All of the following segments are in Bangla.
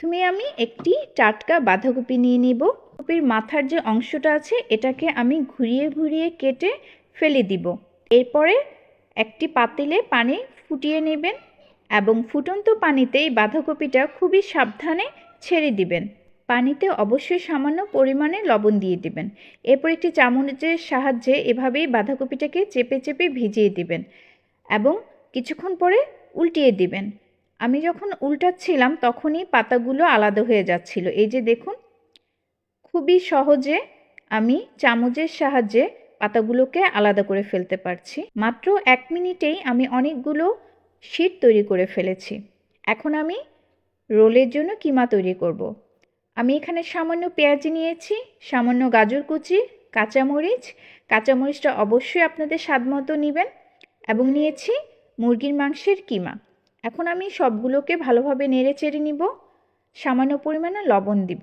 প্রথমে আমি একটি টাটকা বাঁধাকপি নিয়ে নিব। কপির মাথার যে অংশটা আছে, এটাকে আমি ঘুরিয়ে ঘুরিয়ে কেটে ফেলে দিব। এরপরে একটি পাতিলে পানি ফুটিয়ে নেবেন এবং ফুটন্ত পানিতে এই বাঁধাকপিটা খুবই সাবধানে ছেড়ে দিবেন। পানিতে অবশ্যই সামান্য পরিমাণে লবণ দিয়ে দিবেন। এরপর একটি চামচের সাহায্যে এভাবেই বাঁধাকপিটাকে চেপে চেপে ভিজিয়ে দিবেন এবং কিছুক্ষণ পরে উল্টিয়ে দিবেন। আমি যখন উল্টাচ্ছিলাম, তখনই পাতাগুলো আলাদা হয়ে যাচ্ছিল। এই যে দেখুন, খুবই সহজে আমি চামচের সাহায্যে পাতাগুলোকে আলাদা করে ফেলতে পারছি। মাত্র এক মিনিটেই আমি অনেকগুলো শীট তৈরি করে ফেলেছি। এখন আমি রোলের জন্য কিমা তৈরি করব। আমি এখানে সামান্য পেঁয়াজ নিয়েছি, সামান্য গাজর কুচি, কাঁচামরিচ। কাঁচামরিচটা অবশ্যই আপনাদের স্বাদ মতো নেবেন এবং নিয়েছি মুরগির মাংসের কিমা। এখন আমি সবগুলোকে ভালোভাবে নেড়ে চেড়ে নিব, সামান্য পরিমাণে লবণ দিব।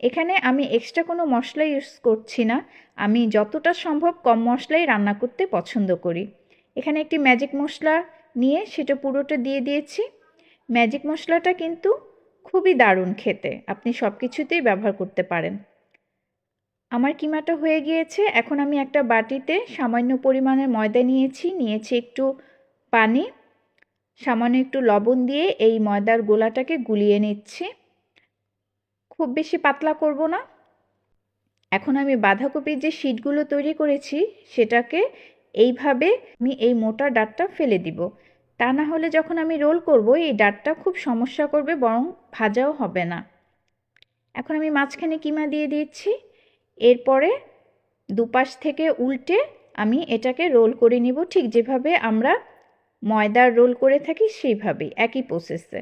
এখানে আমি এক্সট্রা কোনো মশলা ইউজ করছি না, আমি যতটা সম্ভব কম মশলাই রান্না করতে পছন্দ করি। এখানে একটি ম্যাজিক মশলা নিয়ে সেটা পুরোটা দিয়ে দিয়েছি। ম্যাজিক মশলাটা কিন্তু খুবই দারুণ খেতে, আপনি সব কিছুতেই ব্যবহার করতে পারেন। আমার কিমাটা হয়ে গিয়েছে, এখন আমি একটা বাটিতে সামান্য পরিমাণের ময়দা নিয়েছি নিয়েছি একটু পানি সামান্য একটু লবণ দিয়ে এই ময়দার গোলাটাকে গুলিয়ে নিচ্ছি। খুব বেশি পাতলা করব না। এখন আমি বাঁধাকপির যে শিটগুলো তৈরি করেছি, সেটাকে এইভাবে আমি এই মোটা ডাটটা ফেলে দিব। তা না হলে যখন আমি রোল করব, এই ডাটটা খুব সমস্যা করবে, বরং ভাজাও হবে না। এখন আমি মাঝখানে কিমা দিয়ে দিচ্ছি। এরপরে দুপাশ থেকে উল্টে আমি এটাকে রোল করে নিব, ঠিক যেভাবে আমরা ময়দার রোল করে থাকি সেইভাবেই, একই প্রসেসে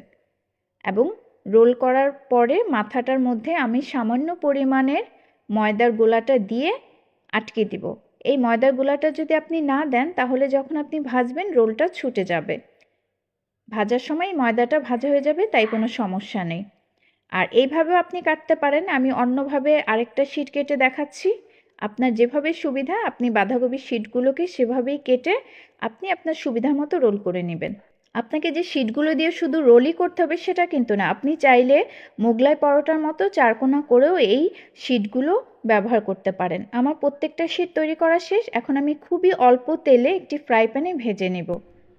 এবং রোল করার পরে মাথাটার মধ্যে আমি সামান্য পরিমাণের ময়দার গোলাটা দিয়ে আটকে দিব। এই ময়দার গোলাটা যদি আপনি না দেন, তাহলে যখন আপনি ভাজবেন, রোলটা ছুটে যাবে। ভাজার সময় ময়দাটা ভাজা হয়ে যাবে, তাই কোনো সমস্যা নেই। আর এইভাবেও আপনি কাটতে পারেন, আমি অন্যভাবে আরেকটা শিট কেটে দেখাচ্ছি। আপনার যেভাবে সুবিধা, আপনি বাঁধাকপির শিটগুলোকে সেভাবেই কেটে আপনি আপনার সুবিধা মতো রোল করে নেবেন। আপনাকে যে শিটগুলো দিয়ে শুধু রোলই করতে হবে সেটা কিন্তু না। আপনি চাইলে মোগলাই পরোটার মতো চারকোনা করেও এই শিটগুলো ব্যবহার করতে পারেন। আমার প্রত্যেকটা শিট তৈরি করা শেষ। এখন আমি খুবই অল্প তেলে একটি ফ্রাই প্যানে ভেজে নেব।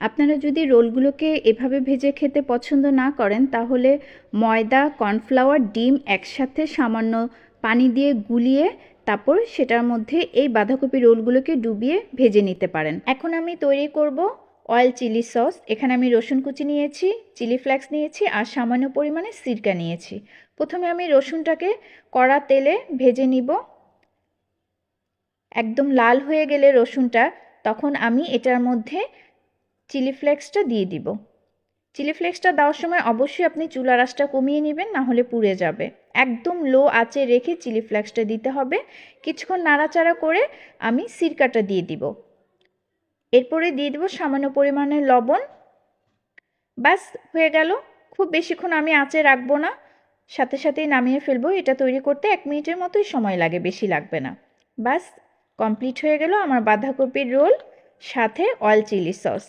আপনারা যদি রোলগুলোকে এভাবে ভেজে খেতে পছন্দ না করেন, তাহলে ময়দা কর্নফ্লাওয়ার ডিম একসাথে সামান্য পানি দিয়ে গুলিয়ে তারপর সেটার মধ্যে এই বাঁধাকপি রোলগুলোকে ডুবিয়ে ভেজে নিতে পারেন। এখন আমি তৈরি করব অয়েল চিলি সস এখানে আমি রসুন কুচি নিয়েছি চিলি ফ্লেক্স নিয়েছি আর সামান্য পরিমাণে সিরকা নিয়েছি। প্রথমে আমি রসুনটাকে কড়া তেলে ভেজে নিব। একদম লাল হয়ে গেলে রসুনটা, তখন আমি এটার মধ্যে চিলি ফ্লেক্সটা দিয়ে দিব। চিলি ফ্লেক্সটা দেওয়ার সময় অবশ্যই আপনি চুলা রাসটা কমিয়ে নেবেন, না হলে পুড়ে যাবে। একদম লো আঁচে রেখে চিলি ফ্লেক্সটা দিতে হবে। কিছুক্ষণ নাড়াচাড়া করে আমি সিরকাটা দিয়ে দিব। এরপরে দিয়ে দেবো সামান্য পরিমাণে লবণ। ব্যাস, হয়ে গেল। খুব বেশিক্ষণ আমি আঁচে রাখব না। সাথে সাথেই নামিয়ে ফেলব। এটা তৈরি করতে এক মিনিটের মতোই সময় লাগে, বেশি লাগবে না। ব্যাস কমপ্লিট হয়ে গেল আমার বাঁধাকপির রোল সাথে অয়েল চিলি সস